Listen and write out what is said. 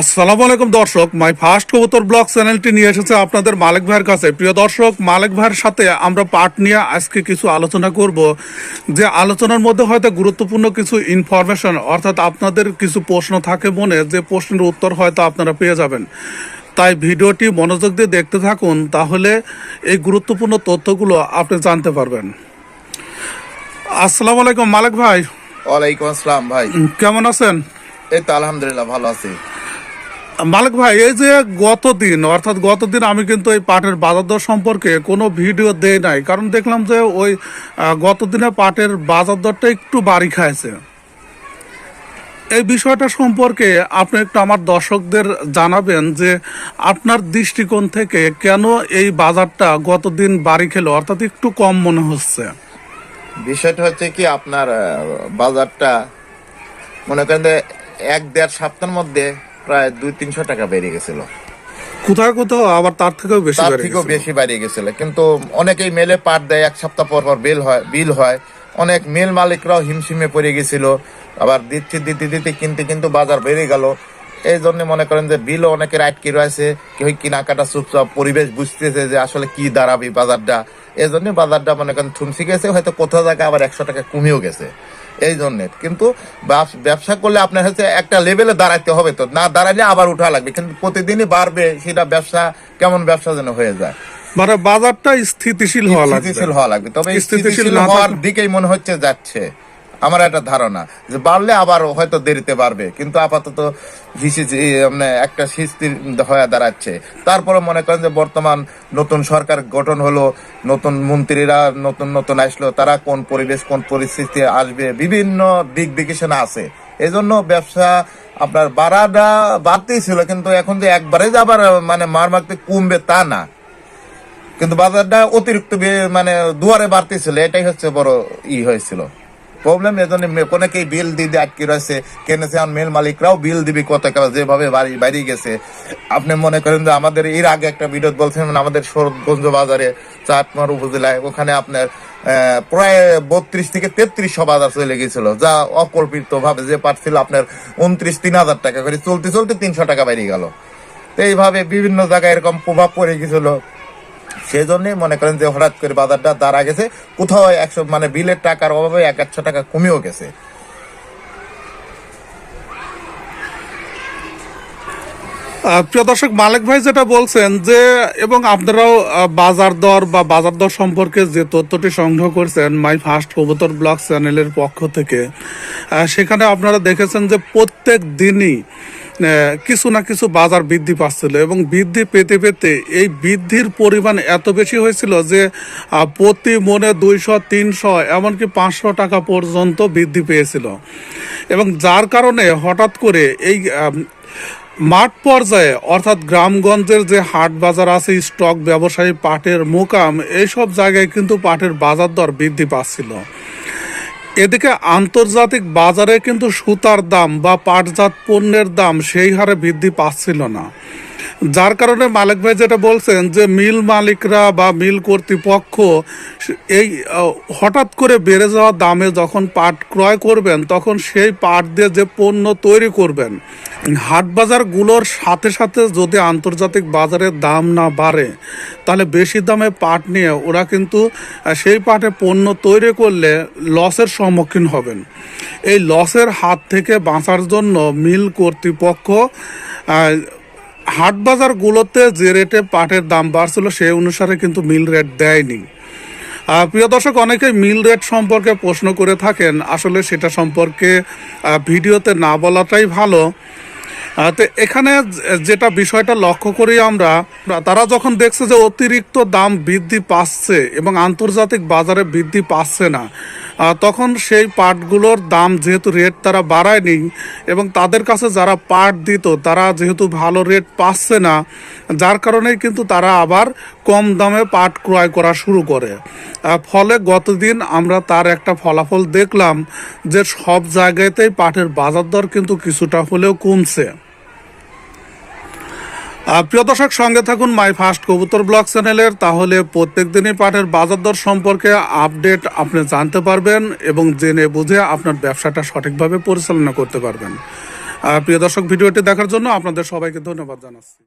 আসসালামু আলাইকুম দর্শক মাই ফার্স্ট কবুতর ব্লগ চ্যানেলটি নিয়ে এসেছে আপনাদের মালিক ভাইয়ের কাছে। প্রিয় দর্শক মালিক ভাইয়ের সাথে আমরা পার্ট নিয়ে আজকে কিছু আলোচনা করব। যে আলোচনার মধ্যে হয়তো গুরুত্বপূর্ণ কিছু ইনফরমেশন অর্থাৎ আপনাদের কিছু প্রশ্ন থাকে মনে যে প্রশ্নের উত্তর হয়তো আপনারা পেয়ে যাবেন। তাই ভিডিওটি মনোযোগ দিয়ে দেখতে থাকুন তাহলে এই গুরুত্বপূর্ণ তথ্যগুলো আপনি জানতে পারবেন। আসসালামু আলাইকুম মালিক ভাই। ওয়ালাইকুম আসসালাম ভাই। কেমন আছেন? এই তো আলহামদুলিল্লাহ ভালো আছি। মালিক ভাই, এই যে গতদিন, অর্থাৎ গতদিন আমি কিন্তু এই পাটের বাজার দর সম্পর্কে কোনো ভিডিও দেই নাই। কারণ দেখলাম যে ওই গতদিনে পাটের বাজার দরটা একটু বাড়ি খাইছে। এই বিষয়টা সম্পর্কে আপনি একটু আমার দর্শকদের জানাবেন যে আপনার দৃষ্টিকোণ থেকে কেন এই বাজারটা গতদিন বাড়ি খেলো, অর্থাৎ একটু কম মনে হচ্ছে। বিষয়টা হচ্ছে কি, আপনার বাজারটা মনে করেন এক দেড় সপ্তাহের মধ্যে প্রায় দুই তিনশো টাকা বেড়ে গেছিল। কোথাও কোথাও আবার তার থেকেও বেশি তার থেকেও বেশি বাড়িয়ে গেছিল। কিন্তু অনেকেই মেলে পাট দেয় এক সপ্তাহ পর পর বিল হয় বিল হয়। অনেক মিল মালিকরাও হিমশিমে পড়ে গেছিল। আবার দিচ্ছে দিতে দিতে কিনতে কিন্তু বাজার বেড়ে গেল। এই জন্য মনে করেন যে বিলও অনেকের আটকে রয়েছে। কেউ কেনাকাটা চুপচাপ পরিবেশ বুঝতেছে যে আসলে কি দাঁড়াবে বাজারটা। এই জন্য বাজারটা মনে করেন থুমসি গেছে হয়তো কোথাও জায়গায় আবার একশো টাকা কমেও গেছে। এই জন্য কিন্তু ব্যবস- করলে আপনার হচ্ছে একটা লেভেলে দাঁড়াইতে হবে তো। না দাঁড়ালে আবার উঠা লাগবে। কিন্তু প্রতিদিনই বাড়বে সেটা ব্যবসা কেমন ব্যবসা যেন হয়ে যায়। মানে বাজারটা স্থিতিশীল হওয়া লাগবে। স্থিতিশীল হওয়া লাগবে। তবে স্থিতিশীল হওয়ার দিকেই মনে হচ্ছে যাচ্ছে। আমার একটা ধারণা যে বাড়লে আবার হয়তো দেরিতে বাড়বে, কিন্তু আপাতত মানে একটা স্থির হয়ে দাঁড়াচ্ছে। তারপরে মনে করেন যে বর্তমান নতুন সরকার গঠন হলো, নতুন মন্ত্রীরা নতুন নতুন আসলো, তারা কোন পরিবেশ, কোন পরিস্থিতি আসবে, বিভিন্ন দিক বিবেচনা আছে। এজন্য ব্যবসা আপনার বাড়াটা বাড়তেই ছিল, কিন্তু এখন যে একবারে যে আবার মানে মার মারতে কমবে তা না। কিন্তু বাজারটা অতিরিক্ত মানে দুয়ারে বাড়তেছিল এটাই হচ্ছে বড় ই হয়েছিল। প্রবলেম এজন্য অনেকেই বিল দিতে আটকে রয়েছে। কিনেছে আর মেল মালিকরাও বিল দিবি কত যেভাবে বাড়ি বাড়ি গেছে। আপনি মনে করেন যে আমাদের এর আগে একটা ভিডিও বলছিলেন আমাদের শরৎগঞ্জ বাজারে, চাটমার উপজেলায়, ওখানে আপনার প্রায় বত্রিশ থেকে তেত্রিশশো বাজার চলে গেছিল, যা অকল্পিত ভাবে যে পারছিল আপনার উনত্রিশ, তিন হাজার টাকা করে, চলতে চলতে তিনশো টাকা বেরিয়ে গেল। তো এইভাবে বিভিন্ন জায়গায় এরকম প্রভাব পড়ে গেছিল। সেই জন্যই মনে করেন যে হঠাৎ করে বাজারটা দাঁড়া গেছে। কোথাও একশো মানে বিলের টাকার অভাবে এক একশো টাকা কমেও গেছে। প্রিয় দর্শক, মালিক ভাই যেটা বলছেন যে, এবং আপনারাও বাজার দর বা বাজার দর সম্পর্কে যে তথ্যটি সংগ্রহ করছেন মাই ফার্স্ট কবুতর ব্লগ চ্যানেলের পক্ষ থেকে সেখানে আপনারা দেখেছেন যে প্রত্যেক দিনই কিছু না কিছু বাজার বৃদ্ধি পাচ্ছিল এবং বৃদ্ধি পেতে পেতে এই বৃদ্ধির পরিমাণ এত বেশি হয়েছিল যে প্রতি মনে দুইশো, তিনশো, এমনকি পাঁচশো টাকা পর্যন্ত বৃদ্ধি পেয়েছিল। এবং যার কারণে হঠাৎ করে এই মাঠ পর্যায়ে অর্থাৎ গ্রামগঞ্জের যে হাট বাজার আছে, স্টক, ব্যবসায়ী, পাটের মোকাম, এইসব জায়গায় কিন্তু পাটের বাজার দর বৃদ্ধি পাচ্ছিল। এদিকে আন্তর্জাতিক বাজারে কিন্তু সুতার দাম বা পাটজাত পণ্যের দাম সেই হারে বৃদ্ধি পাচ্ছিল না। যার কারণে মালিক ভাই যেটা বলছেন যে মিল মালিকরা বা মিল কর্তৃপক্ষ এই হঠাৎ করে বেড়ে যাওয়া দামে যখন পাট ক্রয় করবেন, তখন সেই পাট দিয়ে যে পণ্য তৈরি করবেন, হাট বাজারগুলোর সাথে সাথে যদি আন্তর্জাতিক বাজারের দাম না বাড়ে, তাহলে বেশি দামে পাট নিয়ে ওরা কিন্তু সেই পাটে পণ্য তৈরি করলে লসের সম্মুখীন হবেন। এই লসের হাত থেকে বাঁচার জন্য মিল কর্তৃপক্ষ হাট বাজারগুলোতে যে রেটে পাটের দাম বাড়ছিল সেই অনুসারে কিন্তু মিল রেট দেয়নি। প্রিয় দর্শক অনেকেই মিল রেট সম্পর্কে প্রশ্ন করে থাকেন। আসলে সেটা সম্পর্কে ভিডিওতে না বলাটাই ভালো। তো এখানে যেটা বিষয়টা লক্ষ্য করি আমরা, তারা যখন দেখছে যে অতিরিক্ত দাম বৃদ্ধি পাচ্ছে এবং আন্তর্জাতিক বাজারে বৃদ্ধি পাচ্ছে না তখন সেই পাটগুলোর দাম যেহেতু রেট তারা বাড়ায়নি এবং তাদের কাছে যারা পাট দিত, তারা যেহেতু ভালো রেট পাচ্ছে না, যার কারণেই কিন্তু তারা আবার কম দামে পাট ক্রয় করা শুরু করে। ফলে গতদিন আমরা তার একটা ফলাফল দেখলাম যে সব জায়গাতেই পাটের বাজার দর কিন্তু কিছুটা হলেও কমছে। প্রিয় দর্শক, সঙ্গে থাকুন মাই ফার্স্ট কবুতর ব্লগ চ্যানেলের। তাহলে প্রত্যেক দিনই পাটের বাজার দর সম্পর্কে আপডেট আপনি জানতে পারবেন এবং জেনে বুঝে আপনার ব্যবসাটা সঠিকভাবে পরিচালনা করতে পারবেন। প্রিয় দর্শক, ভিডিওটি দেখার জন্য আপনাদের সবাইকে ধন্যবাদ জানাচ্ছি।